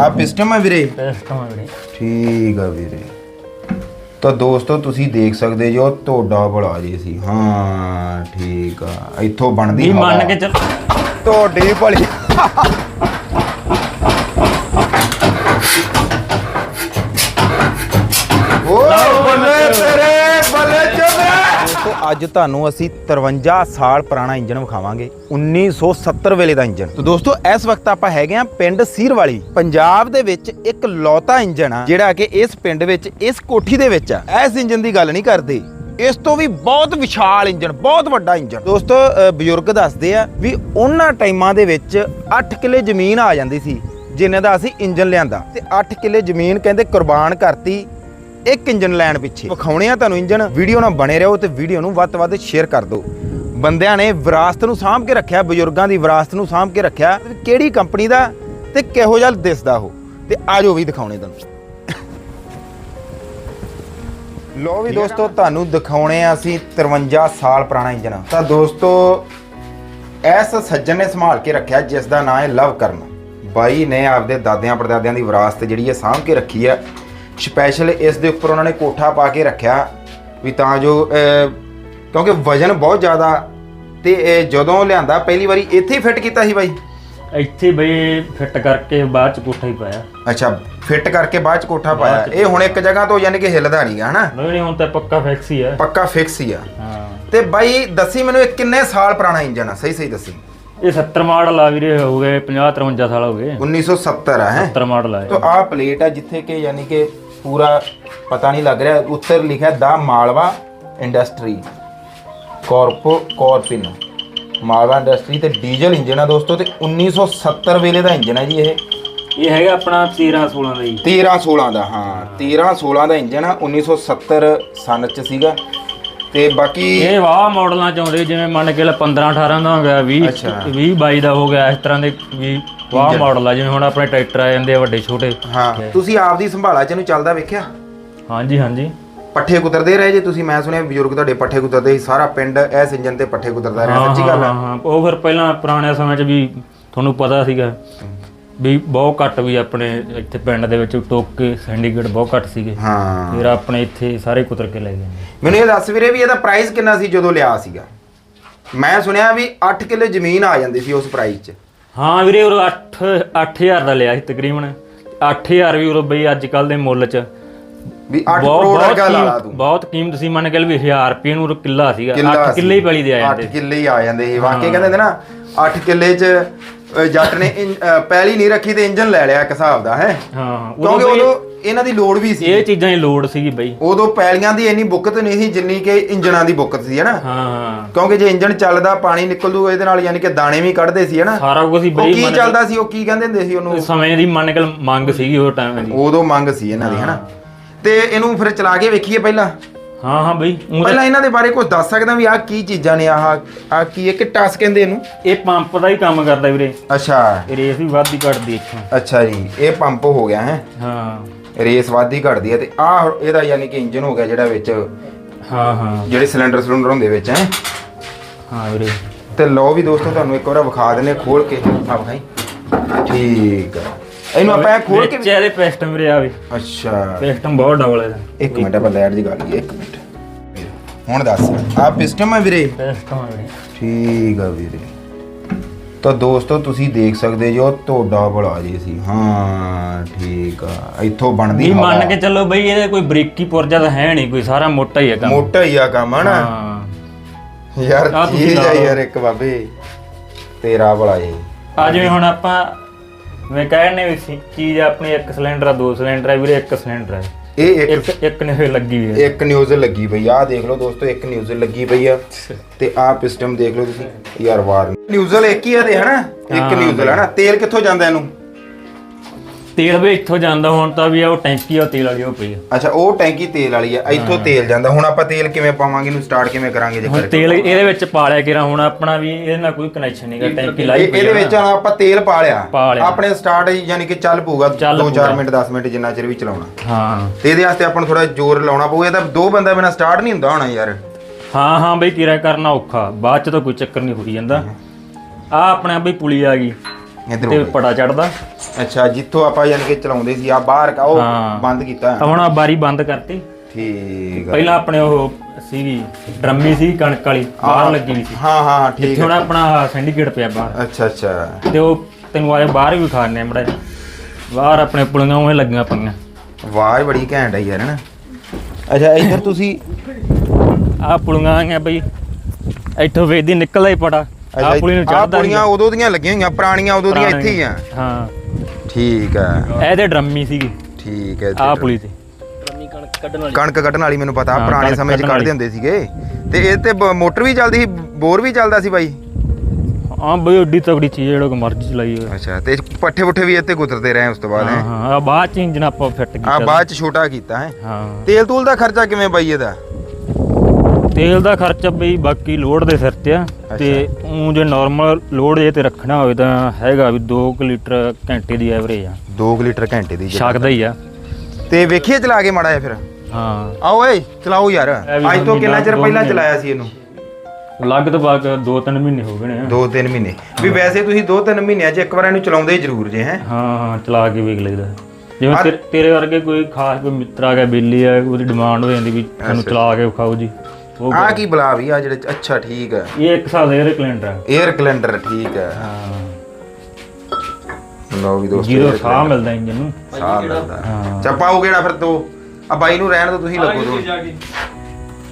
ਆ ਪਿਸਟਮ ਹੈ ਵੀਰੇ? ਸਿਸਟਮ ਵੀਰੇ। ਠੀਕ ਆ ਵੀਰੇ। ਤਾਂ ਦੋਸਤੋ ਤੁਸੀਂ ਦੇਖ ਸਕਦੇ ਜੋ ਤੁਹਾਡਾ ਬੜਾ ਜੀ ਸੀ। ਹਾਂ ਠੀਕ ਆ। ਇੱਥੋਂ ਬਣਦੀ ਵੀ ਮੰਨ। ਕੇ ਚੱਲ। ਤੁਹਾਡੀ ਭਲੀ। ਓਏ ਬੱਲੇ ਤੇਰੇ ਬੱਲੇ ਚੋਦਰਾ ਦੋਸਤੋ ਅੱਜ ਤੁਹਾਨੂੰ ਅਸੀਂ 53 ਸਾਲ ਪੁਰਾਣਾ ਇੰਜਨ ਵਿਖਾਵਾਂਗੇ। 1970 ਵੇਲੇ ਦਾ ਇੰਜਨ ਤਾਂ ਦੋਸਤੋ, ਇਸ ਵਕਤ ਆਪਾਂ ਹੈਗੇ ਆ ਪਿੰਡ ਸੀਰਵਾਲੀ। ਪੰਜਾਬ ਦੇ ਵਿੱਚ ਇੱਕ ਲੌਤਾ ਇੰਜਨ ਆ, ਜਿਹੜਾ ਕਿ ਇਸ ਪਿੰਡ ਵਿੱਚ, ਇਸ ਕੋਠੀ ਦੇ ਵਿੱਚ ਆ। ਇਸ ਇੰਜਨ ਦੀ ਗੱਲ ਨਹੀਂ ਕਰਦੇ। ਇਸ ਤੋਂ ਵੀ ਬਹੁਤ ਵਿਸ਼ਾਲ ਇੰਜਨ ਬਹੁਤ ਵੱਡਾ ਇੰਜਨ ਦੋਸਤੋ ਬਜ਼ੁਰਗ ਦੱਸਦੇ ਆ ਵੀ ਉਹਨਾਂ ਟਾਈਮਾਂ ਦੇ ਵਿੱਚ 8 ਕਿੱਲੇ ਜ਼ਮੀਨ ਆ ਜਾਂਦੀ ਸੀ ਜਿੰਨੇ ਦਾ ਅਸੀਂ ਇੰਜਨ ਲਿਆਂਦਾ। ਤੇ 8 ਕਿੱਲੇ ਜ਼ਮੀਨ ਕਹਿੰਦੇ ਕੁਰਬਾਨ ਕਰਤੀ। ਇੱਕ ਇੰਜਨ ਲੈਣ ਪਿੱਛੇ। ਵਿਖਾਉਣੇ ਆ ਤੁਹਾਨੂੰ ਇੰਜਨ ਵੀਡੀਓ ਨਾਲ ਬਣੇ ਰਹੋ ਤੇ ਵੀਡੀਓ ਨੂੰ ਵੱਧ ਤੋਂ ਵੱਧ ਸ਼ੇਅਰ ਕਰ ਦਿਓ। ਬੰਦਿਆਂ ਨੇ ਵਿਰਾਸਤ ਨੂੰ ਸਾਂਭ ਕੇ ਰੱਖਿਆ ਬਜ਼ੁਰਗਾਂ ਦੀ ਵਿਰਾਸਤ ਨੂੰ ਸਾਂਭ ਕੇ ਰੱਖਿਆ ਕਿਹੜੀ ਕੰਪਨੀ ਦਾ ਤੇ ਕਿਹੋ ਜਿਹਾ ਦਿਸਦਾ ਉਹ। ਤੇ ਆਜੋ ਵੀ ਦਿਖਾਉਣੇ ਤੁਹਾਨੂੰ। ਲੋ ਵੀ ਦੋਸਤੋ ਤੁਹਾਨੂੰ ਦਿਖਾਉਣੇ ਆ ਅਸੀਂ 53 ਸਾਲ ਪੁਰਾਣਾ ਇੰਜਨ ਤਾਂ ਦੋਸਤੋ ਇਸ ਸੱਜਣ ਨੇ ਸੰਭਾਲ ਕੇ ਰੱਖਿਆ ਜਿਸ ਦਾ ਨਾਮ ਹੈ ਲਵ ਕਰਨ ਬਾਈ ਨੇ ਆਪਦੇ ਦਾਦਿਆਂ ਪੜਦਾਦਿਆਂ ਦੀ ਵਿਰਾਸਤ ਜਿਹੜੀ ਹੈ ਸਾਂਭ ਕੇ ਰੱਖੀ ਹੈ। ਸਪੈਸ਼ਲ ਇਸ ਦੇ ਉੱਪਰ ਉਹਨਾਂ ਨੇ ਕੋਠਾ ਪਾ ਕੇ ਰੱਖਿਆ ਵੀ ਤਾਂ ਜੋ ਕਿਉਂਕਿ ਵਜਨ ਬਹੁਤ ਜ਼ਿਆਦਾ ਤੇ ਇਹ ਜਦੋਂ ਲਿਆਂਦਾ ਪਹਿਲੀ ਵਾਰੀ ਇੱਥੇ ਹੀ ਫਿੱਟ ਕੀਤਾ ਸੀ ਬਾਈ? ਇੱਥੇ ਬਈ ਫਿੱਟ ਕਰਕੇ ਬਾਅਦ ਚ ਕੋਠਾ ਹੀ ਪਾਇਆ। ਅੱਛਾ ਫਿੱਟ ਕਰਕੇ ਬਾਅਦ ਚ ਕੋਠਾ ਪਾਇਆ। ਇਹ ਹੁਣ ਇੱਕ ਜਗ੍ਹਾ ਤੋਂ ਯਾਨੀ ਕਿ ਹਿੱਲਦਾ ਨਹੀਂਗਾ ਹਨਾ? ਨਹੀਂ ਨਹੀਂ ਹੁਣ ਤਾਂ ਪੱਕਾ ਫਿਕਸ ਹੀ ਹੈ ਪੱਕਾ ਫਿਕਸ ਹੀ ਆ। ਹਾਂ। ਤੇ ਬਾਈ ਦੱਸੀ ਮੈਨੂੰ ਇਹ ਕਿੰਨੇ ਸਾਲ ਪੁਰਾਣਾ ਇੰਜਨ ਆ? ਸਹੀ ਸਹੀ ਦੱਸੀ। ਇਹ 70 ਮਾਡਲ ਆ ਵੀਰੇ ਹੋ ਗਏ 50 53 ਸਾਲ ਹੋ ਗਏ। 1970 ਆ ਹੈ? 70 ਮਾਡਲ ਆ। ਤੋ ਆਹ ਪਲੇਟ ਆ ਜਿੱਥੇ ਕਿ ਯਾਨੀ ਕਿ ਪੂਰਾ ਪਤਾ ਨਹੀਂ ਲੱਗ ਰਿਹਾ। ਉੱਤਰ ਲਿਖਿਆ ਦਾ ਮਾਲਵਾ ਇੰਡਸਟਰੀ ਕਾਰਪੋ ਕਾਰਪਿਨ। ਮਾਲਵਾ ਇੰਡਸਟਰੀ ਤੇ ਡੀਜ਼ਲ ਇੰਜਨ ਆ ਦੋਸਤੋ ਤੇ 1970 ਵੇਲੇ ਦਾ ਇੰਜਨ ਹੈ ਜੀ ਇਹ। ਇਹ ਹੈਗਾ ਆਪਣਾ 13 16 ਦਾ ਜੀ। 13 16 ਦਾ ਹਾਂ। 13 16 ਦਾ ਇੰਜਨ ਆ 1970 ਸਨ ਚ ਸੀਗਾ। ਤੇ ਬਾਕੀ ਇਹ ਵਾਹ ਮਾਡਲਾਂ ਚ ਆਉਂਦੇ ਜਿਵੇਂ ਮੰਨ ਕੇ ਲੈ 15 18 ਦਾ ਹੋ ਗਿਆ 20 ਅੱਛਾ। 20 22 ਦਾ ਹੋ ਗਿਆ ਇਸ ਤਰ੍ਹਾਂ ਦੇ ਵੀ ਵਾਹ ਮਾਡਲ ਆ ਜਿਵੇਂ ਹੁਣ ਆਪਣੇ ਟਰੈਕਟਰ ਆ ਜਾਂਦੇ ਆ ਵੱਡੇ ਛੋਟੇ। ਹਾਂ ਤੁਸੀਂ ਆਪਦੀ ਸੰਭਾਲਾ ਚ ਇਹਨੂੰ ਚੱਲਦਾ ਵੇਖਿਆ? ਹਾਂਜੀ ਹਾਂਜੀ। ਪੱਠੇ ਕੁਤਰਦੇ ਰਹੇ ਜੇ ਤੁਸੀਂ? ਮੈਂ ਸੁਣਿਆ ਬਜ਼ੁਰਗ ਤੁਹਾਡੇ ਪੱਠੇ ਕੁਤਰਦੇ ਸੀ ਸਾਰਾ ਪਿੰਡ ਇਸ ਇੰਜਨ ਤੇ ਪੱਠੇ ਕੁਤਰਦਾ ਰਿਹਾ ਸੱਚੀ ਗੱਲ ਹਾਂ ਹੈ ਉਹ ਫਿਰ ਪਹਿਲਾਂ ਪੁਰਾਣੇ ਸਮੇਂ 'ਚ ਵੀ ਤੁਹਾਨੂੰ ਪਤਾ ਸੀਗਾ ਵੀ ਬਹੁਤ ਘੱਟ ਵੀ ਆਪਣੇ ਇੱਥੇ ਪਿੰਡ ਦੇ ਵਿੱਚ ਟੋਕੇ ਸਿੰਡੀਕੇਟ ਬਹੁਤ ਘੱਟ ਸੀਗੇ। ਹਾਂ। ਫਿਰ ਆਪਣੇ ਇੱਥੇ ਸਾਰੇ ਕੁਤਰ ਕੇ ਲੈ ਗਏ ਮੈਨੂੰ ਇਹ ਦੱਸ ਵੀਰੇ ਵੀ ਇਹਦਾ ਪ੍ਰਾਈਸ ਕਿੰਨਾ ਸੀ ਜਦੋਂ ਲਿਆ ਸੀਗਾ? ਮੈਂ ਸੁਣਿਆ ਵੀ 8 ਕਿੱਲੇ ਜ਼ਮੀਨ ਆ ਜਾਂਦੀ ਸੀ ਉਸ ਪ੍ਰਾਈਸ 'ਚ। ਹਾਂ ਵੀਰੇ ਉਹ 8 8000 ਦਾ ਲਿਆ ਸੀ ਤਕਰੀਬਨ। 8000 ਵੀ ਉਹ ਬਈ ਅੱਜ ਕੱਲ ਦੇ ਮੁੱਲ 'ਚ। ਵੀ 8 ਬਹੁਤ ਕਰੋੜ ਰੁਪਇਆ ਲਾ ਲਾ ਤੂੰ। ਬਹੁਤ ਕੀਮਤ ਸੀ ਮੰਨ ਕੇ ਵੀ 1000 ਰੁਪਏ ਨੂੰ ਕਿੱਲਾ ਸੀਗਾ। 8 ਸੀ। ਕਿੱਲੇ ਹੀ ਪੈਲੀ ਦੇ ਆ ਜਾਂਦੇ। ਕਿੱਲੇ ਹੀ ਆ ਜਾਂਦੇ ਸੀ। ਵਾਕਈ ਕਹਿੰਦੇ ਨੇ ਨਾ 8 ਕਿੱਲੇ 'ਚ ਜੱਟ ਨੇ ਪੈਲੀ ਨਹੀਂ ਰੱਖੀ ਤੇ ਇੰਜਨ ਲੈ ਲਿਆ ਇੱਕ ਹਿਸਾਬ ਦਾ ਹੈ। ਹਾਂ ਕਿਉਂਕਿ ਉਦੋਂ ਇਹਨਾਂ ਦੀ ਲੋੜ ਵੀ ਸੀ। ਇਹ ਚੀਜ਼ਾਂ ਦੀ ਲੋੜ ਸੀਗੀ ਬਈ। ਉਦੋਂ ਪੈਲੀਆਂ ਦੀ ਇੰਨੀ ਬੁੱਕਤ ਨਹੀਂ ਸੀ ਜਿੰਨੀ ਕਿ ਇੰਜਣਾਂ ਦੀ ਬੁੱਕਤ ਸੀ ਹਨਾ? ਹਾਂ ਕਿਉਂਕਿ ਜੇ ਇੰਜਣ ਚੱਲਦਾ ਪਾਣੀ ਨਿਕਲ ਦੂਗਾ ਇਹਦੇ ਨਾਲ ਯਾਨੀ ਕਿ ਦਾਣੇ ਵੀ ਕੱਢਦੇ ਸੀ ਹਨਾ? ਸਾਰਾ ਕੁਝ ਉਹ ਬਈ ਕੀ ਚੱਲਦਾ ਸੀ ਉਹ ਕੀ ਕਹਿੰਦੇ ਹੁੰਦੇ ਸੀ ਉਹਨੂੰ? ਸਮੇਂ ਦੀ ਮੰਨ ਕੇ ਮੰਗ ਸੀਗੀ ਉਹ ਟਾਈਮ ਦੀ। ਉਦੋਂ ਮੰਗ ਸੀ ਇਹਨਾਂ ਦੀ ਹਨਾ? ਤੇ ਇਹਨੂੰ ਫਿਰ ਚਲਾ ਕੇ ਵੇਖੀਏ ਪਹਿਲਾਂ। ਹਾਂ ਹਾਂ ਬਈ ਪਹਿਲਾਂ ਇਹਨਾਂ ਦੇ ਬਾਰੇ ਕੁਝ ਦੱਸ ਸਕਦਾ ਵੀ ਆਹ ਕੀ ਚੀਜ਼ਾਂ ਨੇ ਆਹ ਆਹ ਕੀ ਹੈ ਕਿ ਟਸ ਕਹਿੰਦੇ ਇਹਨੂੰ? ਇਹ ਪੰਪ ਦਾ ਹੀ ਕੰਮ ਕਰਦਾ ਵੀਰੇ। ਅੱਛਾ। ਇਹ ਰੇਸ ਵੀ ਵੱਧ ਹੀ ਘਟਦੀ ਇੱਥੋਂ। ਅੱਛਾ ਜੀ ਇਹ ਪੰਪ ਹੋ ਗਿਆ ਹੈ? ਹਾਂ। ਰੇਸ ਵਾਧੀ ਘਟਦੀ ਹੈ ਤੇ ਆਹ ਇਹਦਾ ਯਾਨੀ ਕਿ ਇੰਜਨ ਹੋ ਗਿਆ ਜਿਹੜਾ ਵਿੱਚ ਹਾਂ ਹਾਂ। ਜਿਹੜੇ ਸਿਲੰਡਰ ਸਿਲੰਡਰ ਹੁੰਦੇ ਵਿੱਚ ਹੈ? ਹਾਂ ਵੀਰੇ। ਤੇ ਲਓ ਵੀ ਦੋਸਤੋ ਤੁਹਾਨੂੰ ਇੱਕ ਵਾਰ ਵਿਖਾ ਦਿੰਨੇ ਖੋਲ ਕੇ। ਆ ਵਿਖਾਈ। ਠੀਕ ਆ। ਇਹਨੂੰ ਆਪਾਂ ਇਹ ਖੋਲ ਕੇ ਵਿੱਚ ਇਹਦੇ ਪਿਸਟਨ ਵੀਰੇ ਆਵੇ ਅੱਛਾ। ਪਿਸਟਨ ਬਹੁਤ ਡਬਲ ਹੈ ਇੱਕ ਮਿੰਟ ਆਪਾਂ ਲਾਈਟ ਦੀ ਗੱਲ ਹੀ ਇੱਕ ਮਿੰਟ। ਹੁਣ ਦੱਸ ਆ ਪਿਸਟਮ ਹੈ ਵੀਰੇ? ਪਿਸਟਨ ਵੀਰੇ। ਠੀਕ ਆ ਵੀਰੇ। ਤਾਂ ਦੋਸਤੋ ਤੁਸੀਂ ਦੇਖ ਸਕਦੇ ਜੋ ਤੁਹਾਡਾ ਬੜਾ ਜੀ ਸੀ। ਹਾਂ ਠੀਕ ਆ। ਇੱਥੋਂ ਬਣਦੀ ਵੀ ਮੰਨ। ਕੇ ਚੱਲੋ ਬਈ ਇਹਦੇ ਕੋਈ ਬਰੀਕੀ ਪੁਰਜਾ ਤਾਂ ਹੈ ਨਹੀਂ ਕੋਈ ਸਾਰਾ ਮੋਟਾ ਹੀ ਹੈ ਕੰਮ। ਮੋਟਾ ਹੀ ਆ ਕੰਮ ਹਨਾ? ਹਾਂ। ਯਾਰ ਆਹ ਤੁਸੀਂ ਆ ਲਓ। ਯਾਰ ਇੱਕ ਬਾਬੇ ਤੇਰਾ ਬੜਾ ਜੀ। ਆ ਜਿਵੇਂ ਹੁਣ ਆਪਾਂ ਮੈਂ ਕਹਿੰਨੇ ਵੀ ਸੀ- ਚੀਜ਼ ਆਪਣੀ ਇੱਕ ਸਿਲੰਡਰ ਆ ਦੋ ਸਿਲੰਡਰ ਆ ਵੀਰੇ ਇੱਕ ਸਿਲੰਡਰ ਹੈ ਇਹ ਇੱਕ ਇੱਕ ਇੱਕ ਨੇ ਲੱਗੀ ਹੋਈ ਹੈ। ਇੱਕ ਨਿਊਜ਼ ਲੱਗੀ ਪਈ ਆ ਆਹ ਦੇਖ ਲਓ ਦੋਸਤੋ ਇੱਕ ਨਿਊਜ਼ ਲੱਗੀ ਪਈ ਆ। ਤੇ ਆਹ ਪਿਸਟਮ ਦੇਖ ਲਓ ਤੁਸੀਂ ਯਾਰ ਵਾਰ ਨਿਊਜ਼ਲ ਇੱਕ ਹੀ ਆ ਤੇ ਹਨਾ? ਇੱਕ ਨਿਊਜ਼ਲ ਹਨਾ? ਤੇਲ ਕਿੱਥੋਂ ਜਾਂਦਾ ਇਹਨੂੰ? ਤੇਲ ਵੀ ਇੱਥੋਂ ਜਾਂਦਾ ਹੁਣ ਤਾਂ ਵੀ ਆ ਉਹ ਟੈਂਕੀ ਆ ਉਹ ਤੇਲ ਵਾਲੀ ਉਹ ਪਈ ਆ। ਅੱਛਾ ਉਹ ਟੈਂਕੀ ਤੇਲ ਵਾਲੀ ਆ ਇੱਥੋਂ ਤੇਲ ਜਾਂਦਾ। ਹੁਣ ਆਪਾਂ ਤੇਲ ਕਿਵੇਂ ਪਾਵਾਂਗੇ ਇਹਨੂੰ ਸਟਾਰਟ ਕਿਵੇਂ ਕਰਾਂਗੇ ਜੇ ਹੁਣ ਤੇਲ ਇਹਦੇ ਵਿੱਚ ਪਾ ਲਿਆ ਕਿਰਾ ਹੁਣ ਆਪਣਾ ਵੀ ਇਹਦੇ ਨਾਲ ਕੋਈ ਕਨੈਕਸ਼ਨ ਨਹੀਂਗਾ ਟੈਂਕੀ ਲਾਈ ਪਈ ਇਹਦੇ ਆ ਵਿੱਚ ਹੁਣ ਆਪਾਂ ਤੇਲ ਪਾ ਲਿਆ। ਪਾ ਲਿਆ। ਆਪਣੇ ਸਟਾਰਟ ਯਾਨੀ ਕਿ ਚੱਲ ਪਊਗਾ ਚੱਲ 2-4 ਪਊਗਾ। ਮਿੰਟ 10 ਮਿੰਟ ਜਿੰਨਾ ਚਿਰ ਵੀ ਚਲਾਉਣਾ। ਹਾਂ। ਤੇ ਇਹਦੇ ਵਾਸਤੇ ਆਪਾਂ ਨੂੰ ਥੋੜਾ ਜ਼ੋਰ ਲਾਉਣਾ ਪਊਗਾ ਇਹ ਤਾਂ ਦੋ ਬੰਦਾ ਬਿਨਾ ਸਟਾਰਟ ਨਹੀਂ ਹੁੰਦਾ ਹੋਣਾ ਯਾਰ। ਹਾਂ ਹਾਂ ਬਈ ਕਿਰਾ ਕਰਨਾ ਔਖਾ ਬਾਅਦ ਚ ਤਾਂ ਕੋਈ ਚੱਕਰ ਨਹੀਂ ਹੋਈ ਜਾਂਦਾ। ਆ ਆਪਣੇ ਬਈ ਪੁਲੀ ਆ ਗਈ। ਤੇ ਗਏ। ਪੜਾ ਚੜਦਾ। ਅੱਛਾ ਜਿੱਥੋਂ ਆਪਾਂ ਯਾਨੀ ਕਿ ਚਲਾਉਂਦੇ ਸੀ ਆ ਬਾਹਰ ਕਾ ਉਹ ਹਾਂ। ਬੰਦ ਕੀਤਾ ਤਾਂ ਹੁਣ ਆਹ ਬਾਰੀ ਬੰਦ ਕਰਤੀ। ਠੀਕ ਆ। ਪਹਿਲਾਂ ਆਪਣੇ ਉਹ ਸੀਗੀ ਡਰਮੀ ਸੀ ਕਣਕ ਵਾਲੀ ਬਾਹਰ ਲੱਗੀ ਵੀ ਸੀ। ਹਾਂ ਹਾਂ ਹਾਂ ਠੀਕ ਇੱਥੇ ਹੁਣ ਆਪਣਾ ਸਿੰਡੀਕੇਟ ਪਿਆ ਬਾਹਰ। ਆ। ਅੱਛਾ ਅੱਛਾ। ਤੇ ਉਹ ਤੈਨੂੰ ਆਏ ਬਾਹਰ ਵੀ ਖਾਣੇ ਮੜਾ ਬਾਹਰ ਆਪਣੇ ਪੁਲੀਆਂ ਉਵੇਂ ਲੱਗੀਆਂ ਪਈਆਂ। ਆਵਾਜ਼ ਬੜੀ ਘੈਂਟ ਆ ਯਾਰ ਨਾ ਅੱਛਾ ਇੱਧਰ ਤੁਸੀਂ ਆਹ ਪੁਲੀਆਂ ਆਈਆਂ ਬਈ। ਇੱਥੋਂ ਵੇਦੀ ਨਿਕਲਦਾ ਹੀ ਪੜਾ ਆਹ ਪੁਲੀ ਨੂੰ ਚੜਦਾ ਪੁਲੀਆਂ ਉਦੋਂ ਦੀਆਂ ਲੱਗੀਆਂ ਹੋਈਆਂ ਪੁਰਾਣੀਆਂ ਉਦੋਂ ਦੀਆਂ ਇੱਥੇ ਹੀ ਆ। ਹਾਂ। ਠੀਕ ਆ। ਇਹਦੇ ਡਰਮੀ ਸੀਗੀ। ਠੀਕ ਹੈ ਆਹ ਪੁਲੀ ਤੇ। ਕਣਕ ਕੱਢਣ ਵਾਲੀ। ਮੈਨੂੰ ਪਤਾ ਪੁਰਾਣੇ ਕਣਕ ਸਮੇਂ 'ਚ ਕੱਢਣ ਕੱਢਦੇ ਹੁੰਦੇ ਸੀਗੇ। ਤੇ ਇਹ ਤੇ ਮੋਟਰ ਵੀ ਚੱਲਦੀ ਸੀ ਬੋਰ ਵੀ ਚੱਲਦਾ ਸੀ ਬਾਈ? ਹਾਂ ਬਈ ਓਡੀ ਤਗੜੀ ਚੀਜ਼ ਜਿਹੜਾ ਕੋ ਮਰਜ਼ੀ ਚਲਾਈ ਹੋਵੇ। ਅੱਛਾ ਤੇ ਪੱਠੇ ਪੁੱਠੇ ਵੀ ਇੱਥੇ ਗੁਜ਼ਰਦੇ ਰਹੇ ਉਸ ਤੋਂ ਬਾਅਦ ਹਾਂ? ਹੈ ਹਾਂ ਆ ਬਾਅਦ ਚ ਇੰਜਨ ਆਪਾਂ ਫਿੱਟ ਕੀਤਾ ਆ ਬਾਅਦ 'ਚ ਛੋਟਾ ਕੀਤਾ ਹੈ? ਹਾਂ। ਤੇਲ ਤੂਲ ਦਾ ਖਰਚਾ ਕਿਵੇਂ ਬਾਈ ਇਹਦਾ? ਤੇਲ ਦਾ ਖਰਚਾ ਬਈ ਬਾਕੀ ਲੋਡ ਦੇ ਸਿਰ ਤੇ ਆ। ਤੇ ਉਹ ਜੇ ਨਾਰਮਲ ਲੋਡ ਜੇ ਤੇ ਰੱਖਣਾ ਹੋਵੇ ਤਾਂ ਹੈਗਾ ਵੀ 2 ਲੀਟਰ ਘੰਟੇ ਦੀ ਐਵਰੇਜ ਆ। 2 ਲੀਟਰ ਘੰਟੇ ਦੀ। ਛਕਦਾ ਹੀ ਆ। ਤੇ ਵੇਖੀਏ ਚਲਾ ਕੇ ਮਾੜਾ ਜਿਹਾ ਫਿਰ। ਹਾਂ। ਆਓ ਓਏ ਚਲਾਓ ਯਾਰ। ਅੱਜ ਤੋਂ ਕਿੰਨਾ ਚਿਰ ਪਹਿਲਾਂ। ਚਲਾਇਆ ਸੀ ਇਹਨੂੰ? ਲੱਗ ਤੋਂ ਬਾਅਦ 2-3 ਮਹੀਨੇ ਹੋ ਗਏ ਨੇ। 2-3 ਮਹੀਨੇ। ਵੀ ਵੈਸੇ ਤੁਸੀਂ 2-3 ਮਹੀਨਿਆਂ 'ਚ ਇੱਕ ਵਾਰ ਇਹਨੂੰ ਚਲਾਉਂਦੇ ਜ਼ਰੂਰ ਜੇ ਹੈ। ਹਾਂ ਹਾਂ ਚਲਾ ਕੇ ਵੇਖ ਲਈਦਾ। ਜਿਵੇਂ ਤੇਰੇ- ਵਰਗੇ ਕੋਈ ਖਾਸ ਕੋਈ ਮਿੱਤਰ ਆ ਗਿਆ ਬੇਲੀ ਆ ਉਹਦੀ ਡਿਮਾਂਡ ਹੋ ਜਾਂਦੀ ਵੀ ਤੁਹਾਨੂੰ ਚਲਾ ਕੇ ਵਿਖਾਓ ਜੀ। ਉਹ ਆ ਕੀ ਬਲਾ ਵੀ ਆ ਜਿਹੜੇ ਅੱਛਾ ਠੀਕ ਹੈ। ਇਹ ਇੱਕ ਸਾਲ ਦਾ 에ਅਰ ਕੈਲੰਡਰ ਆ 에ਅਰ ਕੈਲੰਡਰ ਠੀਕ ਹੈ। ਹਾਂ। ਲਓ ਵੀ ਦੋਸਤੋ ਜੀਰੋ ਸਾਹ ਮਿਲਦਾ ਇੰਜਨ ਨੂੰ। ਸਾਹ ਮਿਲਦਾ। ਹਾਂ। ਚੱਪਾਓ ਕਿਹੜਾ ਫਿਰ ਦੋ ਆ ਬਾਈ ਨੂੰ ਰਹਿਣ ਦੋ ਤੁਸੀਂ ਲੱਗੋ ਦੋ।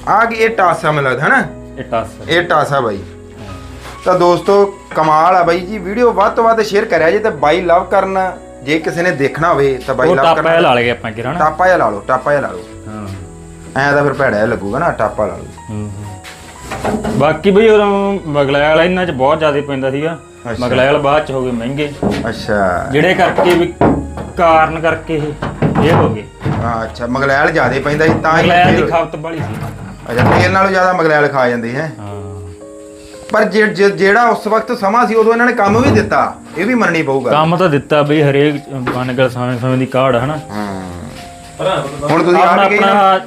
ਆ ਕੀ ਇਹ ਟਾਸਾ ਮੈਨੂੰ ਲੱਗਦਾ ਹਨਾ? ਇਹ ਟਾਸ। ਇਹ ਟਾਸਾ ਬਾਈ। ਤਾਂ ਦੋਸਤੋ ਕਮਾਲ ਆ ਬਾਈ ਜੀ। ਵੀਡੀਓ ਵੱਧ ਤੋਂ ਵੱਧ ਸ਼ੇਅਰ ਕਰਿਆ ਜੇ ਤੇ ਬਾਈ ਲਵ ਕਰਨਾ ਜੇ ਕਿਸੇ ਨੇ ਦੇਖਣਾ ਹੋਵੇ ਤਾਂ ਬਾਈ ਉਹ ਲਵ ਟਾਪਾ ਕਰਨਾ। ਲਾ ਲਗੇ ਆਪਾਂ ਕਿਰਾਂ ਟਾਪਾ ਜਿਹਾ ਲਾ ਲਓ ਟਾਪਾ ਜਿਹਾ ਲਾ ਲਓ। ਹਾਂ। ਐਂ ਤਾਂ ਫਿਰ ਭੈੜਾ ਜਿਹਾ ਲੱਗੂਗਾ ਨਾ ਟਾਪਾ ਲਾ ਲਓ। ਹੂੰ, ਹੂੰ। ਬਾਕੀ ਬਈ ਉਦੋਂ ਮਗਲੈਲ ਇਹਨਾਂ ਚ ਬਹੁਤ ਜ਼ਿਆਦਾ ਪੈਂਦਾ ਸੀਗਾ। ਅੱਛਾ। ਮਗਲੈਲ ਬਾਅਦ ਚ ਹੋ ਗਏ ਮਹਿੰਗੇ। ਅੱਛਾ। ਜਿਹੜੇ ਕਰਕੇ ਵੀ ਕਾਰਨ ਕਰਕੇ ਇਹ ਇਹ ਹੋ ਗਏ। ਹਾਂ ਅੱਛਾ। ਮਗਲੈਲ ਜ਼ਿਆਦੇ ਪੈਂਦਾ ਸੀ ਤਾਂ ਹੀ ਮਗਲੈਲ ਦੀ ਫਿਰ- ਖਪਤ ਬੜੀ ਸੀ। ਅੱਛਾ ਤੇਲ ਨਾਲੋਂ ਜ਼ਿਆਦਾ ਮਗਲੈਲ ਖਾ ਜਾਂਦੇ ਹੈ? ਹਾਂ। ਪਰ ਜੇ- ਜੇ- ਜਿਹੜਾ ਉਸ ਵਕਤ ਸਮਾਂ ਸੀ ਉਦੋਂ ਇਹਨਾਂ ਨੇ ਕੰਮ ਵੀ ਦਿੱਤਾ। ਇਹ ਵੀ ਮੰਨਣੀ ਪਊਗਾ। ਕੰਮ ਤਾਂ ਦਿੱਤਾ ਬਈ ਹਰੇਕ ਮਨਗਲ ਸਮੇਂ ਸਮੇਂ ਦੀ ਕਾਢ ਹਨਾ? ਹਾਂ। ਹੁਣ ਤੁਸੀਂ ਆਪਣਾ ਆ ਗਏ ਨਾ ਆਪਣਾ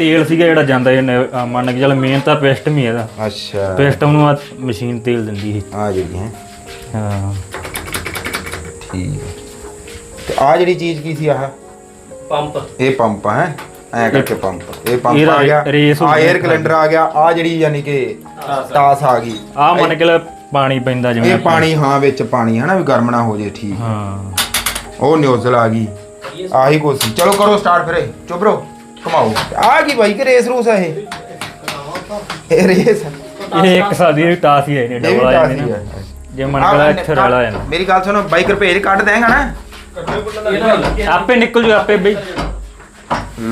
ਤੇਲ ਸੀਗਾ ਜਿਹੜਾ ਜਾਂਦਾ ਇਹ ਨ- ਮੰਨ ਕੇ ਚੱਲ ਮੇਨ ਤਾਂ ਪਿਸਟਮ ਹੀ ਇਹਦਾ। ਅੱਛਾ। ਪਿਸਟਮ ਨੂੰ ਆ ਮਸ਼ੀਨ ਤੇਲ ਦਿੰਦੀ ਸੀ। ਆ ਜਿਹੜੀ ਹੈ। ਹਾਂ। ਠੀਕ ਤੇ ਆ ਜਿਹੜੀ ਚੀਜ਼ ਕੀ ਸੀ ਆਹ? ਪੰਪ। ਇਹ ਪੰਪ ਹੈ। ਐ ਕਰਕੇ ਪੰਪ। ਇਹ ਪੰਪ ਇਹਦਾ ਆ ਗਿਆ। ਰੇਸ ਆ ਗਈ। 에ਅਰ ਕੈਲੰਡਰ ਆ ਗਿਆ। ਆ ਜਿਹੜੀ ਯਾਨੀ ਕਿ ਟਾਸ ਆ। ਗਈ। ਆ ਮੰਨ ਕੇ ਚੱਲ ਪਾਣੀ ਪੈਂਦਾ ਜਿਵੇਂ ਇਹ ਪਾਣੀ ਹਾਂ ਵਿੱਚ ਪਾਣੀ ਹੈ ਨਾ ਵੀ ਗਰਮ ਨਾ ਹੋ ਜੇ ਠੀਕ। ਹਾਂ। ਉਹ ਨਿਊਜ਼ਲ ਆ ਗਈ। ਆਹੀ ਕੁਛ ਸੀ। ਚਲੋ ਕਰੋ ਸਟਾਰਟ ਫਿਰ ਚੁੱਪ ਰਹੋ। ਘਮਾਓ। ਆ ਕੀ ਬਾਈ ਕਿ ਰੇਸ ਰੂਸ ਆ ਇਹ? ਇਹ ਰੇਸ ਇਹ ਇੱਕ ਸਾਦੀ ਦੀ ਟਾਸ ਹੀ ਹੈ ਨੇ ਇਹ ਵੀ ਡਬਲ ਆ ਟਾਸ ਜਾਂਦੇ ਨੇ। ਜੇ ਮਨ ਕਰਾ ਇੱਥੇ ਰਲਾ ਜਾਂਦਾ ਮੇਰੀ ਗੱਲ ਸੁਣੋ ਬਾਈਕਰ ਭੇਜ ਕੱਢ ਦੇਂਗਾ ਨਾ। ਆਪੇ ਨਿਕਲ ਜੂ ਆਪੇ ਬਈ।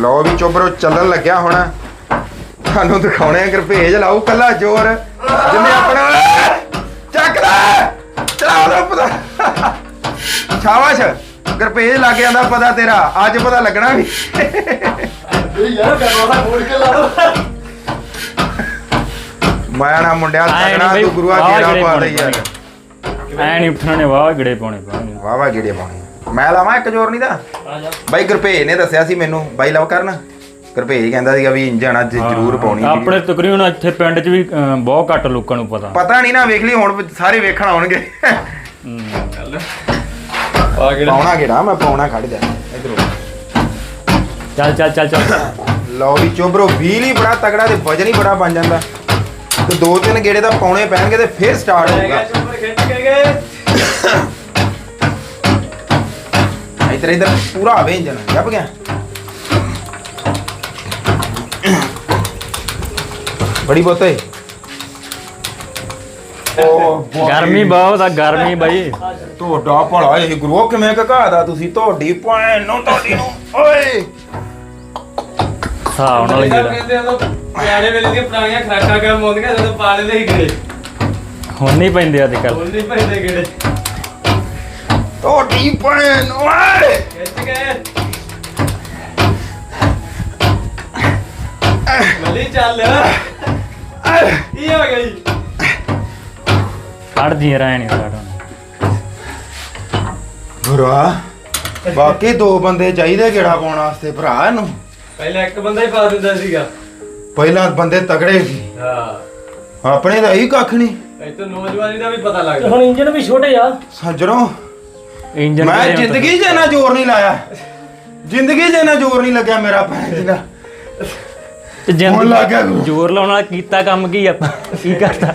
ਲਓ ਵੀ ਚੁੱਪਰੋ ਚੱਲਣ ਲੱਗਿਆ ਹੁਣ। ਤੁਹਾਨੂੰ ਦਿਖਾਉਣੇ ਆ ਭੇਜ ਲਾਓ ਕੱਲਾ ਜ਼ੋਰ। ਜਿੰਨੇ ਆਪਣਾ ਚੱਕ ਲੈ! ਚਲਾ ਦੋ ਪਤਾ ਸ਼ਾਬਾਸ਼। ਗਰਪੇਜ ਲੱਗ ਜਾਂਦਾ ਪਤਾ ਤੇਰਾ ਅੱਜ ਪਤਾ ਲੱਗਣਾ ਵੀ। ਯਾਰ ਦਰਵਾਜ਼ਾ ਖੋਲ ਕੇ ਲਾ ਦੋ। ਮੈਂ ਨਾ ਮੁੰਡਿਆ ਨੀ ਤਗੜਾ ਬਈ, ਤੂੰ ਗੁਰੂਆ ਵਾਹ ਪਾ ਦੇ ਯਾਰ। ਐ ਨਹੀਂ ਉੱਠਣਾ ਨੇ ਵਾਹ ਗੜੇ ਪਾਉਣੇ ਪਾਉਣੇ ਵਾਹ ਵਾਹ ਗੇੜੇ ਪਾਉਣੇ। ਮੈਂ ਲਾਵਾਂ ਇੱਕ ਜ਼ੋਰ ਨਹੀਂ ਦਾ ਆ ਜਾ। ਬਾਈ ਗੁਰਪੇਜ ਨੇ ਦੱਸਿਆ ਸੀ ਮੈਨੂੰ ਬਾਈ ਲਵ ਕਰਨ। ਗੁਰਪੇਜ ਕਹਿੰਦਾ ਸੀਗਾ ਵੀ ਇੰਜਣ ਅੱਜ ਜ਼ਰੂਰ ਪਾਉਣੀ ਵੀਡੀਓ। ਆਪਣੇ ਤਕਰੀਬਨ ਇੱਥੇ ਪਿੰਡ 'ਚ ਵੀ ਅਹ, ਬਹੁਤ ਘੱਟ ਲੋਕਾਂ ਨੂੰ ਪਤਾ। ਪਤਾ ਨਹੀਂ ਨਾ ਵੇਖ ਲਈ ਹੁਣ ਸਾਰੇ ਵੇਖਣ ਆਉਣਗੇ। ਹੂੰ। ਪਾ ਪਾਉਣਾ ਕਿਹੜਾ? ਮੈਂ ਪਾਉਣਾ ਖੜ ਜਾ। ਇਧਰੋਂ। ਚੱਲ ਚੱਲ ਚੱਲ ਚੱਲ। ਲਓ ਵੀ ਚੋਬਰੋ ਵੀਲ ਹੀ ਬੜਾ ਤਗੜਾ ਤੇ ਵਜਨ ਹੀ ਬੜਾ ਬਣ ਜਾਂਦਾ। ਤੇ ਦੋ ਤਿੰਨ ਗੇੜੇ ਤਾਂ ਪਾਉਣੇ ਪੈਣਗੇ ਤੇ ਫਿਰ ਸਟਾਰਟ ਹੋਊਗਾ। ਚੁੱਪਰ ਖਿੱਚ ਕੇ ਗਏ। ਇਧਰ ਇਧਰ ਪੂਰਾ ਆਵੇ ਇੰਜਨ ਜੱਪ ਗਿਆ। ਬੜੀ ਬੋਤੇ ਉਹ ਗਰਮੀ ਬਹੁਤ ਆ ਗਰਮੀ ਬਾਈ। ਤੁਹਾਡਾ ਭਲਾ ਇਹ ਗੁਰੂ ਕਿਵੇਂ ਕਹਾਦਾ ਤੁਸੀਂ? ਤੁਹਾਡੀ ਭੈਣ ਨੂੰ ਤੁਹਾਡੀ ਨੂੰ। ਓਏ! ਨਾਲ ਹੀ ਜਿਹੜਾ। ਕਹਿੰਦੇ ਆ ਤਾਂ ਪਿਆਰੇ ਵੇਲੇ ਦੀਆਂ ਪੁਰਾਣੀਆਂ ਖਰਾਕਾਂ ਕੰਮ ਆਉਂਦੀਆਂ ਜਦੋਂ ਪਾ ਲੈਂਦੇ ਸੀ ਗੇੜੇ ਹੁਣ ਨਹੀਂ ਪੈਂਦੇ ਅੱਜ ਕੱਲ ਹੁਣ ਨਹੀਂ ਪੈਂਦੇ ਗੇੜੇ। ਤੁਹਾਡੀ ਭੈਣ ਓਏ! ਖਿੱਚ ਮੱਲੀ ਚੱਲ। ਕੀ ਹੋ ਗਿਆ ਖੜ ਜੀ ਰਹਿ ਨਹੀਂ ਸਾਡਾ। ਭਰਾ ਬਾਕੀ ਦੋ ਬੰਦੇ ਚਾਹੀਦੇ ਗੇੜਾ ਪਾਉਣ ਵਾਸਤੇ ਭਰਾ ਇਹਨੂੰ? ਪਹਿਲਾਂ ਇੱਕ ਬੰਦਾ ਹੀ ਪਾ ਦਿੰਦਾ ਸੀਗਾ। ਪਹਿਲਾਂ ਬੰਦੇ ਤਗੜੇ ਸੀ। ਹਾਂ। ਆਪਣੇ ਤਾਂ ਹੀ ਕੱਖ ਨਹੀਂ। ਇੱਥੇ ਨੌਜਵਾਨੀ ਦਾ ਵੀ ਪਤਾ ਲੱਗਦਾ। ਹੁਣ ਇੰਜਨ ਵੀ ਛੋਟੇ ਆ। ਸੱਜਣੋ ਇੰਜਨ ਮੈਂ ਜ਼ਿੰਦਗੀ 'ਚ ਇੰਨਾ ਜ਼ੋਰ ਨਹੀਂ ਲਾਇਆ। ਜ਼ਿੰਦਗੀ 'ਚ ਇੰਨਾ ਜ਼ੋਰ ਨਹੀਂ ਲੱਗਿਆ ਮੇਰਾ ਭੈਣ ਜੀ ਦਾ। ਹੁਣ ਲੱਗ ਗਿਆ ਗੁਰੂ। ਜ਼ੋਰ ਲਾਉਣ ਵਾਲਾ ਕੀਤਾ ਕੰਮ ਕੀ ਆਪਾਂ ਕੀ ਕਰਤਾ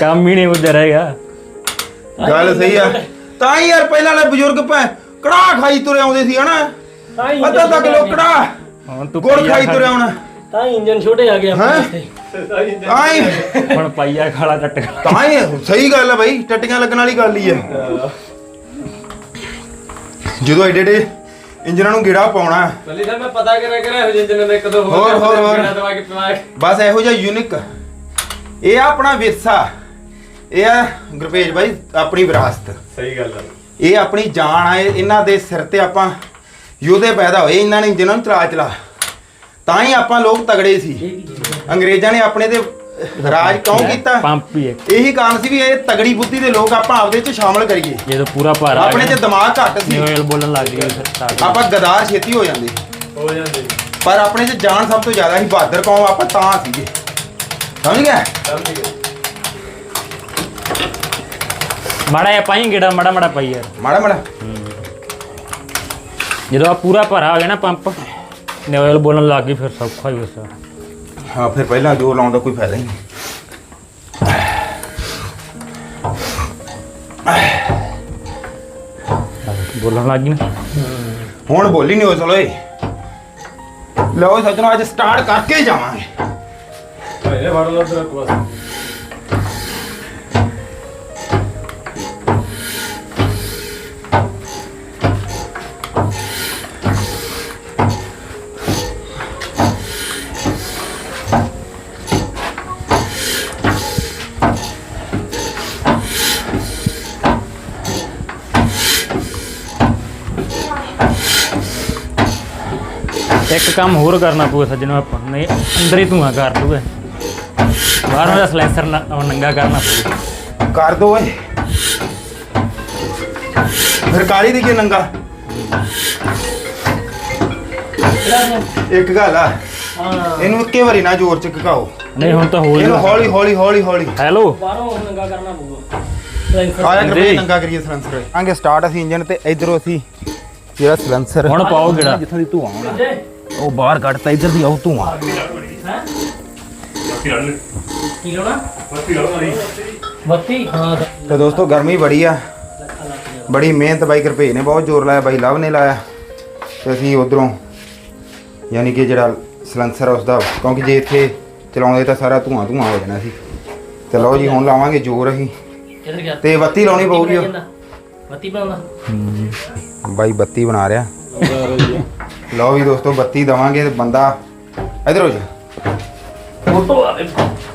ਕੰਮ ਹੀ ਨਹੀਂ ਉੱਧਰ ਹੈਗਾ। ਗੱਲ ਸਹੀ ਆ। ਤਾਂ ਹੀ ਯਾਰ ਪਹਿਲਾਂ ਵਾਲੇ ਬਜ਼ੁਰਗ ਭੈ ਕੜਾ ਖਾਈ ਤੁਰੇ ਆਉਂਦੇ ਸੀ ਹਨਾ? ਤਾਂ ਹੀ ਅੱਧਾ ਅੱਧਾ ਕਿਲੋ ਕੜਾ ਹੁਣ ਤੂੰ ਗੁੜ ਖਾਈ ਤੁਰੇ ਆਉਣਾ। ਤਾਂ ਹੀ ਇੰਜਨ ਛੋਟੇ ਆ ਗਏ ਆਪਣੇ ਹੈਂ? ਵਾਸਤੇ। ਤਾਂ ਹੀ। ਹੁਣ ਪਾਈਆ ਖਾਲਾ ਟੱਟ ਤਾਂ ਹੀ ਸਹੀ ਗੱਲ ਆ ਬਾਈ ਟੱਟੀਆਂ ਲੱਗਣ ਵਾਲੀ ਗੱਲ ਹੀ ਆ। ਜਦੋਂ ਐਡੇ ਐਡੇ ਇੰਜਨਾਂ ਨੂੰ ਗੇੜਾ ਪਾਉਣਾ। ਪਹਿਲੀ ਤਾਂ ਮੈਂ ਪਤਾ ਕਰਿਆ ਕਰਿਆ ਹੋ ਜਿੰਜਨ ਨੇ ਕਦੋਂ ਹੋਰ, ਹੋਰ, ਹੋਰ। ਪਵਾ ਕੇ। ਬਸ ਇਹੋ ਜਿਹਾ ਯੂਨਿਕ ਇਹ ਆ ਆਪਣਾ ਵਿਰਸਾ। ਇਹ ਆ ਗੁਰਪੇਜ ਬਾਈ ਆਪਣੀ ਵਿਰਾਸਤ। ਸਹੀ ਗੱਲ ਆ। ਇਹ ਆਪਣੀ ਜਾਨ ਆ ਇਹ- ਇਹਨਾਂ ਦੇ ਸਿਰ ਤੇ ਆਪਾਂ ਯੋਧੇ ਪੈਦਾ ਹੋਏ ਇਹਨਾਂ ਨੇ ਇੰਜਨਾਂ ਨੂੰ ਚਲਾ ਚਲਾ ਤਾਂ ਹੀ ਆਪਾਂ ਲੋਕ ਤਗੜੇ ਸੀ। ਅੰਗਰੇਜ਼ਾਂ ਨੇ ਆਪਣੇ ਤੇ ਰਾਜ ਕਿਉਂ ਕੀਤਾ? ਪੰਪ ਹੀ ਹੈ ਇਹੀ ਕਾਰਨ ਸੀ ਵੀ ਇਹ ਤਗੜੀ ਬੁੱਧੀ ਦੇ ਲੋਕ ਆਪਾਂ ਆਪਦੇ ਚ ਸ਼ਾਮਲ ਕਰੀਏ। ਜਦੋਂ ਪੂਰਾ ਭਾਰ ਆ ਆਪਣੇ ਚ ਦਿਮਾਗ ਘੱਟ ਸੀ। ਬੋਲਣ ਲੱਗ ਗਈ ਫਿਰ ਆਪਾਂ ਗਦਾਰ ਛੇਤੀ ਹੋ ਜਾਂਦੇ। ਹੋ ਜਾਂਦੇ ਪਰ ਆਪਣੇ ਚ ਜਾਨ ਸਭ ਤੋਂ ਜ਼ਿਆਦਾ ਸੀ ਬਹਾਦਰ ਕੌਮ ਆਪਾਂ ਤਾਂ ਸੀਗੇ। ਸਮਝ ਗਿਆ? ਸਮਝ ਗਏ ਮਾੜਾ ਜਿਹਾ ਪਾਈ ਗੇੜਾ ਮਾੜਾ ਮਾੜਾ ਪਾਈ ਯਾਰ। ਮਾੜਾ ਮਾੜਾ। ਜਦੋਂ ਆ ਪੂਰਾ ਭਰਾ ਹੋ ਗਿਆ ਨਾ ਪੰਪ ਨਿਓਇਲ ਬੋਲਣ ਲੱਗ ਗਈ ਫਿਰ ਸੌਖਾ ਹੀ ਹੋਸਾ ਹਾਂ ਫਿਰ ਪਹਿਲਾਂ ਜੋਰ ਲਾਉਣ ਦਾ ਕੋਈ ਫਾਇਦਾ ਹੀ ਨਹੀਂ। ਬੋਲਣ ਲੱਗ ਗਈ ਨਾ। ਹੁਣ ਬੋਲੀ ਨਹੀਂ ਹੋ ਚਲੋ ਏ। ਲਓ ਸੱਜਣੋ ਅੱਜ ਸਟਾਰਟ ਕਰਕੇ ਹੀ ਜਾਵਾਂਗੇ। ਭਾਈ ਵੜ ਲੋ ਤੇਰਾ ਬਸ। ਇੱਕ ਕੰਮ ਹੋਰ ਕਰਨਾ ਪਊ ਸੱਜਣੋ ਆਪਾਂ ਨੂੰ। ਨਹੀਂ ਅੰਦਰ ਹੀ ਧੂਆਂ ਕਰ ਦੂਗਾ ਬਾਹਰੋਂ ਦਾ ਸਲੈਂਸਰ ਨੰਗਾ ਕਰਨਾ ਪਊ ਕਰ ਦੋ ਓਏ। ਫਿਰ ਕਾਲੀ ਦੀ ਕੀ ਨੰਗਾ। ਇੱਕ ਗੱਲ ਆ ਇਹਨੂੰ ਇੱਕੇ ਵਾਰੀ ਨਾ ਜ਼ੋਰ ਚ ਘਕਾਓ। ਨਹੀਂ ਹੁਣ ਤਾਂ ਹੋ ਇਹਨੂੰ ਜਾਊਗਾ ਹੌਲੀ ਹੌਲੀ ਹੌਲੀ ਹੌਲੀ। ਹੈਲੋ। ਬਾਹਰੋਂ ਨੰਗਾ ਕਰਨਾ ਪਊਗਾ। ਆਇਆ ਜੀ। ਕਰ ਨੰਗਾ ਕਰੀਏ ਸਲੈਂਸਰ ਆਂਗੇ ਸਟਾਰਟ ਅਸੀਂ ਇੰਜਨ ਤੇ ਇਧਰੋਂ ਅਸੀਂ ਜਿਹੜਾ ਸਲੈਂਸਰ ਹੁਣ ਪਾਓ ਗੇੜਾ ਜਿੱਥੋਂ ਦੀ ਧੂਆਂ ਆਉਣਾ। ਜੇ ਉਹ ਬਾਹਰ ਕੱਢਤਾ ਇਧਰ ਦੀ ਆਉ ਹੈ ਕੀ ਬੱਤੀ ਹਾਂ ਤੇ ਦੋਸਤੋ ਗਰਮੀ ਬੜੀ ਆ। ਬੜੀ ਮਿਹਨਤ ਬਾਈ ਗੁਰਭੇਜ ਨੇ ਬਹੁਤ ਜ਼ੋਰ ਲਾਇਆ ਬਾਈ ਲਵ ਨੇ ਲਾਇਆ। ਤੇ ਅਸੀਂ ਉਧਰੋਂ ਯਾਨੀ ਕਿ ਜਿਹੜਾ ਸਲੈਂਸਰ ਆ ਉਸਦਾ ਕਿਉਂਕਿ ਜੇ ਇੱਥੇ ਚਲਾਉਂਦੇ ਤਾਂ ਸਾਰਾ ਧੂਆਂ ਧੂਆਂ ਹੋ ਜਾਣਾ ਸੀ। ਤੇ ਲਓ ਜੀ ਹੁਣ ਲਾਵਾਂਗੇ ਜ਼ੋਰ ਅਸੀਂ। ਕਿੱਧਰ ਗਿਆ? ਤੇ ਬੱਤੀ ਲਾਉਣੀ ਪਊਗੀ ਉਹ। ਬੱਤੀ ਬਣਾਉਣਾ ਬਾਈ ਬੱਤੀ ਬਣਾ ਰਿਹਾ। ਲਓ ਵੀ ਦੋਸਤੋ ਬੱਤੀ ਦਵਾਂਗੇ ਤੇ ਬੰਦਾ ਇਧਰ ਹੋ ਜਾ। ਫੋਟੋ ਆਵੇ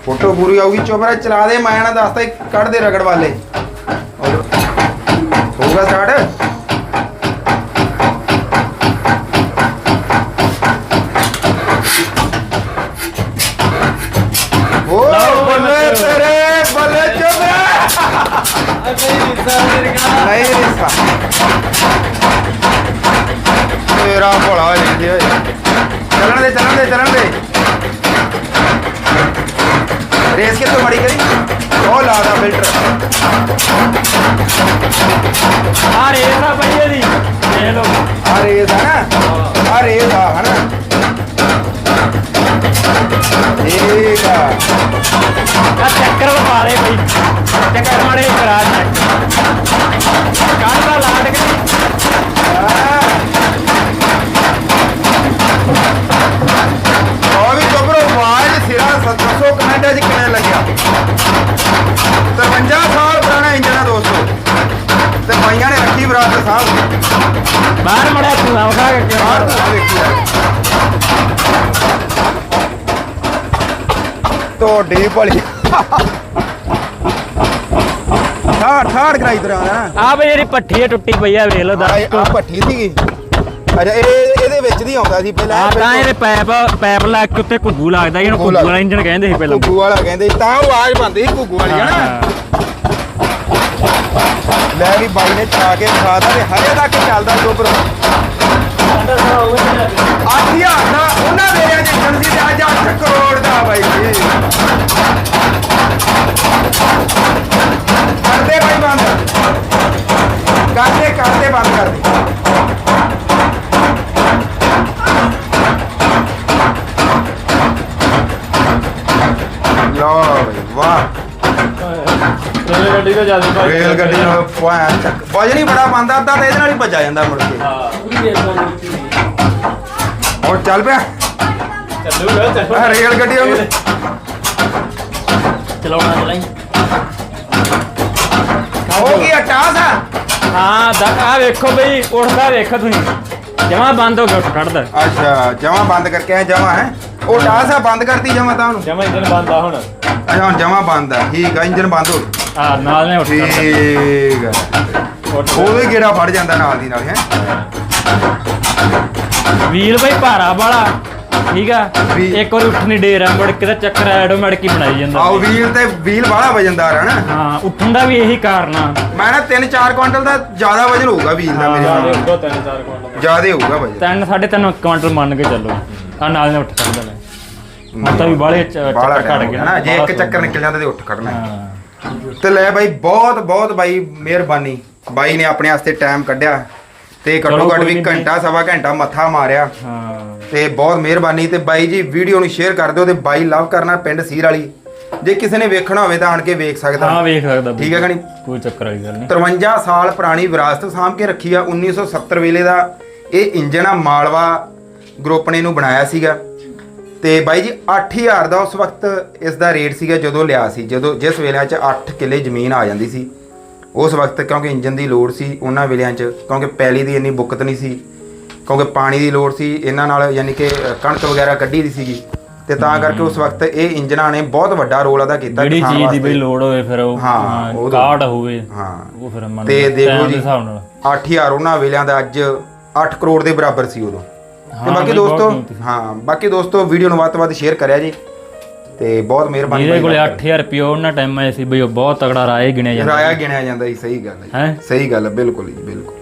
ਫੋਟੋ ਪੂਰੀ ਆਊਗੀ। ਚੋਪਰਾ ਚਲਾ ਦੇ ਮੈਂ ਨਾ ਦੱਸਦਾ ਇੱਕ ਕੱਢ ਦੇ ਰਗੜ ਵਾਲੇ। ਹੋਊਗਾ ਸਟਾਰਟ ਨਹੀਂ ਰਿਸਾ ਤੇਰਾ ਠੀਕ ਆ। ਆ ਚੱਕਰ ਵਪਾ ਰਹੇ ਬਈ। ਚੱਕਰ ਮਾੜੇ ਕਰਾ ਚੱਕ ਕੱਢਦਾ ਲਾਟ ਤੁਹਾਡੀ ਭਲੀ। ਠਾੜ ਠਾੜ ਕਰਾਈ ਨਾ। ਆ ਬਈ ਜਿਹੜੀ ਪੱਠੀ ਹੈ ਟੁੱਟੀ ਪਈ ਆ ਵੇਖ ਲਓ ਦੱਸ ਆ ਭੱਠੀ ਸੀਗੀ। ਅੱਛਾ ਇਹ ਇਹਦੇ ਵਿੱਚ ਦੀ ਆਉਂਦਾ ਸੀ ਪਹਿਲਾਂ ਆ ਤਾਂ ਇਹਦੇ ਪੈਪ ਪੈਪ ਲਾ ਕੇ ਉੱਤੇ ਘੁੱਗੂ ਲੱਗਦਾ ਇਹਨੂੰ ਘੁੱਗੂ ਵਾਲਾ। ਇੰਜਨ ਕਹਿੰਦੇ ਸੀ ਪਹਿਲਾਂ। ਘੁੱਗੂ ਵਾਲਾ ਕਹਿੰਦੇ ਸੀ, ਤਾਂ ਉਹ ਆਵਾਜ਼ ਬੰਦੀ ਸੀ ਘੁੱਗੂ ਵਾਲੀ ਹਨਾ। ਲੈ ਵੀ ਬਾਈ ਨੇ ਚਲਾ ਕੇ ਦਿਖਾਤਾ ਤੇ ਹਰੇ ਤੱਕ ਚੱਲਦਾ ਚੋਬਰ ਸਾਡਾ ਸਾਰਾ ਹੋਵੇ ਤੇ ਲੱਗ 8000 ਦਾ ਉਹਨਾਂ ਦੇ ਰਿਆ ਜਿੰਨ ਸੀ ਤੇ ਅੱਜ 8 ਕਰੋੜ ਦਾ ਬਾਈ ਜੀ। ਕਰਦੇ ਭਾਈ ਬੰਦ। ਕਰਦੇ ਕਰਦੇ ਬੰਦ ਕਰਦੇ। ਲਓ ਬਈ ਵਾਹ। ਰੇਲ ਗੱਡੀ ਤਾਂ ਜਲਦੀ ਭੱਜ ਰੇਲ ਗੱਡੀ ਨੂੰ ਪੁਆ ਚੱਕ ਵਜਨ ਹੀ ਬੜਾ ਬੰਦਾ ਅੱਧਾ ਤੇ ਇਹਦੇ ਨਾਲ ਹੀ ਭੱਜਾ ਜਾਂਦਾ ਮੁੜ ਕੇ। ਪੂਰੀ ਦੇਰ ਤੋਂ ਹੁਣ ਚੱਲ ਪਿਆ। ਚੱਲੂਗਾ ਚੱਲੂ। ਆਹ ਰੇਲ ਗੱਡੀ ਵਾਂਗੂ। ਚਲਾਉਣਾ ਚਲਾਈ ਉਹ ਕੀ ਅਟਾਸ ਆ ਹਾਂ ਆ ਵੇਖੋ ਬਈ ਉੱਠਦਾ ਵੇਖੋ ਤੁਸੀਂ। ਜਮਾ ਬੰਦ ਹੋ ਗਿਆ ਉੱਠ ਖੜਦਾ ਅੱਛਾ ਜਮਾ ਬੰਦ ਕਰਕੇ ਆ ਜਮਾ ਹੈ? ਉਹ ਟਾਸ ਆ ਬੰਦ ਕਰਤੀ ਜਮਾ ਤਾਂ ਉਹਨੂੰ। ਜਮਾ ਇੰਜਨ ਬੰਦ ਆ ਹੁਣ। ਅੱਛਾ ਹੁਣ ਜਮਾ ਬੰਦ ਆ। ਠੀਕ ਆ ਇੰਜਨ ਬੰਦ ਹੋ ਗਿਆ ਆ ਨਾਲ ਨੇ ਉੱਠ ਖੜਦਾ ਠੀਕ ਆ। ਉਹਦੇ ਗੇੜਾ ਫੜ ਜਾਂਦਾ ਨਾਲ ਦੀ ਨਾਲ ਹੈ? ਵੀਲ ਬਈ ਭਾਰਾ ਵਾਲਾ ਠੀਕ ਆ? ਇੱਕ ਵਾਰ ਉੱਠ ਨਹੀਂ ਡੇਰਾ ਮੁੜ ਕੇ ਤਾਂ ਚੱਕਰ ਆਟੋਮੈਟਿਕ ਹੀ ਬਣਾਈ ਜਾਂਦਾ ਆਓ ਵੀਲ ਤੇ ਵੀਲ ਬਾਹਲਾ ਵਜਨਦਾਰ ਹੈ ਨਾ ਹਾਂ ਉੱਠਣ ਦਾ ਵੀ ਇਹੀ ਕਾਰਨ ਆ। ਮੈਂ ਨਾ 3-4 ਕੁਇੰਟਲ ਦਾ ਜ਼ਿਆਦਾ ਵਜਨ ਹੋਊਗਾ ਵੀਲ ਦਾ ਮੇਰੇ ਨਾਲ। ਜ਼ਿਆਦਾ ਹੋਊਗਾ ਵਜਨ। ਤਿੰਨ ਸਾਢੇ ਤਿੰਨ ਕੁਆਂਟਲ ਮੰਨ ਕੇ ਚੱਲੋ। ਆ ਨਾਲ ਨੇ ਉੱਠ ਖੜਦਾ ਨੇ ਹੁਣ ਤਾਂ ਵੀ ਬਾਹਲਾ ਚੱਕਰ ਗਏ ਹੋ ਨਾ ਜੇ ਇੱਕ ਚੱਕਰ ਨਿਕਲ ਜਾਂਦਾ ਤੇ ਉੱਠ ਖੜਨਾ ਹੈ। ਹਾਂ ਤੇ ਲੈ ਬਾਈ ਬਹੁਤ ਬਹੁਤ ਬਾਈ ਮਿਹਰਬਾਨੀ। ਬਾਈ ਨੇ ਆਪਣੇ ਵਾਸਤੇ ਟਾਈਮ ਕੱਢਿਆ। ਤੇ ਘੱਟੋ ਘੱਟ ਵੀ। ਘੰਟਾ ਸਵਾ ਘੰਟਾ ਮੱਥਾ ਮਾਰਿਆ। ਹਾਂ। ਤੇ ਬਹੁਤ ਮਿਹਰਬਾਨੀ ਤੇ ਬਾਈ ਜੀ ਵੀਡੀਓ ਨੂੰ ਸ਼ੇਅਰ ਕਰ ਦਿਓ ਤੇ ਬਾਈ ਲਵ ਕਰਨਾ ਪਿੰਡ ਸੀਰ ਵਾਲੀ। ਜੇ ਕਿਸੇ ਨੇ ਵੇਖਣਾ ਹੋਵੇ ਤਾਂ ਆਣ ਕੇ ਵੇਖ ਸਕਦਾ। ਹਾਂ ਵੇਖ ਸਕਦਾ। ਠੀਕ ਹੈ ਕਿ ਨਹੀਂ? ਕੋਈ ਚੱਕਰ ਵਾਲੀ ਗੱਲ ਨਹੀਂ। 53 ਸਾਲ ਪੁਰਾਣੀ ਵਿਰਾਸਤ ਸਾਂਭ ਕੇ ਰੱਖੀ ਆ 1970 ਵੇਲੇ ਦਾ ਇਹ ਇੰਜਨ ਆ ਮਾਲਵਾ ਗਰੁੱਪ ਨੇ ਇਹਨੂੰ ਬਣਾਇਆ ਸੀਗਾ। ਤੇ ਬਾਈ ਜੀ 8000 ਦਾ ਉਸ ਵਕਤ ਇਸ ਦਾ ਰੇਟ ਸੀਗਾ ਜਦੋਂ ਲਿਆ ਸੀ ਜਦੋਂ ਜਿਸ ਵੇਲਿਆਂ 'ਚ 8 ਕਿੱਲੇ ਜ਼ਮੀਨ ਆ ਜਾਂਦੀ ਸੀ। ਉਸ ਵਕਤ ਕਿਉਂਕਿ ਇੰਜਨ ਦੀ ਲੋੜ ਸੀ ਉਹਨਾਂ ਵੇਲਿਆਂ 'ਚ ਕਿਉਂਕਿ ਪੈਲੀ ਦੀ ਇੰਨੀ ਬੁੱਕਤ ਨਹੀਂ ਸੀ ਕਿਉਂਕਿ ਪਾਣੀ ਦੀ ਲੋੜ ਸੀ ਇਹਨਾਂ ਨਾਲ ਯਾਨੀ ਕਿ ਕਣਕ ਵਗੈਰਾ ਕੱਢੀ ਦੀ ਸੀਗੀ। ਤੇ ਤਾਂ ਕਰਕੇ ਉਸ ਵਕਤ ਇਹ ਇੰਜਨਾਂ ਨੇ ਬਹੁਤ ਵੱਡਾ ਰੋਲ ਅਦਾ ਕੀਤਾ ਜਿਹੜੀ ਚੀਜ਼ ਦੀ। ਬਈ ਲੋੜ ਹੋਵੇ ਫਿਰ ਉਹ ਹਾਂ, ਕਾਰਡ ਹੋਵੇ ਹਾਂ। ਉਹ ਫਿਰ ਮੰਨ ਤੇ ਦੇਖੋ ਜੀ ਹਿਸਾਬ ਨਾਲ। 8000 ਉਹਨਾਂ ਵੇਲਿਆਂ ਦਾ ਅੱਜ 8 ਕਰੋੜ ਦੇ ਬਰਾਬਰ ਸੀ ਉਦੋਂ। ਤੇ ਬਾਕੀ ਦੋਸਤੋ। ਹਾਂ ਬਾਕੀ ਦੋਸਤੋ ਵੀਡੀਓ ਨੂੰ ਵੱਧ ਤੋਂ ਵੱਧ ਸ਼ੇਅਰ ਕਰਿਆ ਜੀ। ਤੇ ਬਹੁਤ ਮਿਹਰਬਾਨੀ ਜਿਹਦੇ ਕੋਲੇ ਬਾਈ 8000 ਰੁਪਏ ਉਹਨਾਂ ਟਾਈਮ ਆਏ ਸੀ ਬਈ ਉਹ ਬਹੁਤ ਤਗੜਾ ਰਾਏ ਗਿਣਿਆ ਜਾਂਦਾ। ਰਾਇਆ ਗਿਣਿਆ ਜਾਂਦਾ ਜੀ ਸਹੀ ਗੱਲ ਹੈ ਹੈ? ਸਹੀ ਗੱਲ ਹੈ ਬਿਲਕੁਲ ਜੀ ਬਿਲਕੁਲ।